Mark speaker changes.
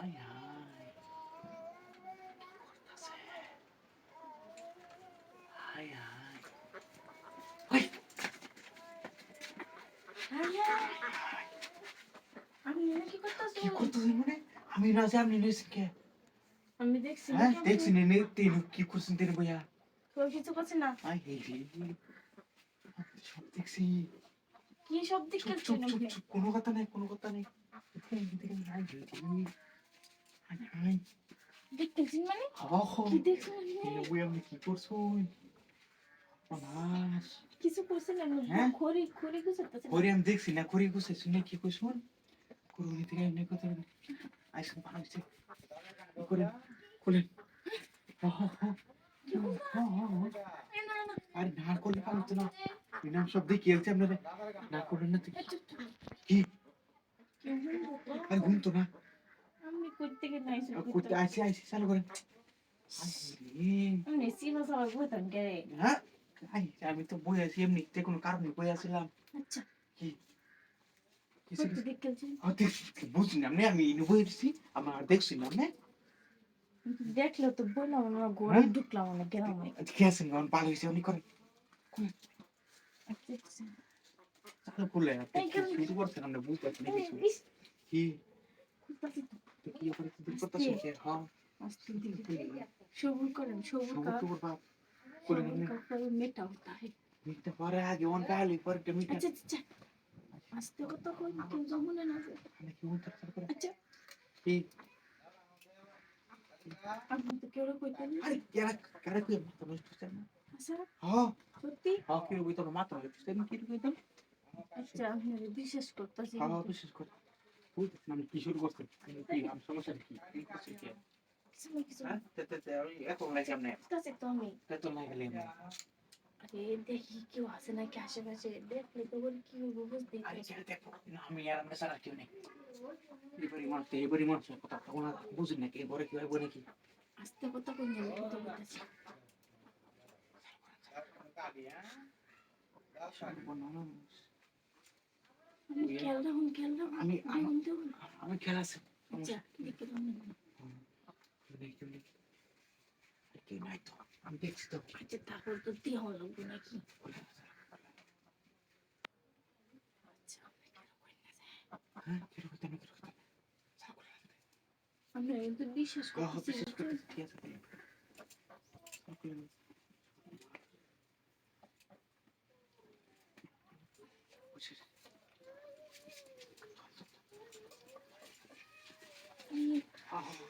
Speaker 1: High high high high ওই
Speaker 2: আমি কি করতেছি
Speaker 1: কি করতেছি মানে আমি না জানি আপনি নিয়েছেন কে
Speaker 2: আমি দেখছি
Speaker 1: হ্যাঁ দেখছি নে তিন কি করছেন তিনি বইয়া
Speaker 2: কেউ কিছু করছে না
Speaker 1: আই হে সব দেখছি
Speaker 2: কি সব দেখছি
Speaker 1: চুপ চুপ চুপ কোনো কথা নাই কোনো কথা নাই দেখেন দেখেন নাই হাই
Speaker 2: মানে কি
Speaker 1: এই আপনি কি অনাস
Speaker 2: কিছু করছেন না? খড়ি খড়ি কিছু করতেছেন
Speaker 1: আমি দেখছি না করি গুছে শুনে কি কইছুন করুনি থেকে এমনি কথা আইসন বানাইছে করে খুলেন।
Speaker 2: না না
Speaker 1: আরে না করলে পারো তো না এই নাম সব দিয়ে খেলছে আপনারা না করলেন না কি? কি? আর ঘুম তো না
Speaker 2: করতে নাই
Speaker 1: আর করতে আইসি আইসি চালু করেন। আরে,
Speaker 2: আমি সিমা সবাই বলতাম কে
Speaker 1: হ্যাঁ? আমি তো বই আছি এমনি তে কোনো কারণে বই আসছিলাম
Speaker 2: আচ্ছা।
Speaker 1: কি? আর দেখছি না আমি বই দিছি আমার দেখছি না আমি।
Speaker 2: দেখলে তো বললাম না ঘরে
Speaker 1: হ্যাঁ?
Speaker 2: ঢুকলাম না গেলাম না
Speaker 1: কি আছেন গান ভালো হয়েছে উনি করেন।
Speaker 2: দেখতেছেন।
Speaker 1: চালু করলে শুরু করছেন আমরা বুঝতে পারছি না কি?
Speaker 2: সবুর করেন সবুর মেটা হতা
Speaker 1: মিটতে পরে আগে পালি
Speaker 2: আচ্ছা আচ্ছা আস্তে কই কেউ জমনে না যে।
Speaker 1: আমি কি থাকতে করে
Speaker 2: আচ্ছা
Speaker 1: কি
Speaker 2: আপনি তো কেউ কইতেন না
Speaker 1: আরে কেরা কেরা কই মাথা নষ্ট হচ্ছে না
Speaker 2: আচ্ছা
Speaker 1: হ্যাঁ
Speaker 2: সত্যি
Speaker 1: হ্যাঁ কি রবি তো মাথা নষ্ট হচ্ছে না কি রবি
Speaker 2: আচ্ছা আপনি বিশ্বাস করতেছি
Speaker 1: হ্যাঁ বুঝতেছি না আমি কি শুরু করছেন কি? আমি সমস্যা কি কি করছি কি
Speaker 2: কিছু কিছু
Speaker 1: হ্যাঁ তে তে তে আমি
Speaker 2: আরে বলি কি হইব বুঝতে
Speaker 1: আরে ছেড়ে দেখো না আমি আর আমরা সারা কেউ নেই। এবারই মানুষ এবারই মানুষের কথা বুঝি নাকি এবারে কি হবে নাকি?
Speaker 2: আস্তে কথা বলতেছি। খেয়াল রাখুন খেয়াল
Speaker 1: আমি- আমি খেলা আছে।
Speaker 2: আচ্ছা
Speaker 1: আমি দেখছি তো।
Speaker 2: আচ্ছা তারপর তো দেহ লাগবে নাকি? আচ্ছা?
Speaker 1: হ্যাঁ
Speaker 2: আমরা কিন্তু বিশ্বাস
Speaker 1: কহ
Speaker 2: করতেছি
Speaker 1: বিশেষ করে ঠিক আছে। তাহলে ওকে বুঝছিস
Speaker 2: আমি
Speaker 1: হ্যাঁ হ্যাঁ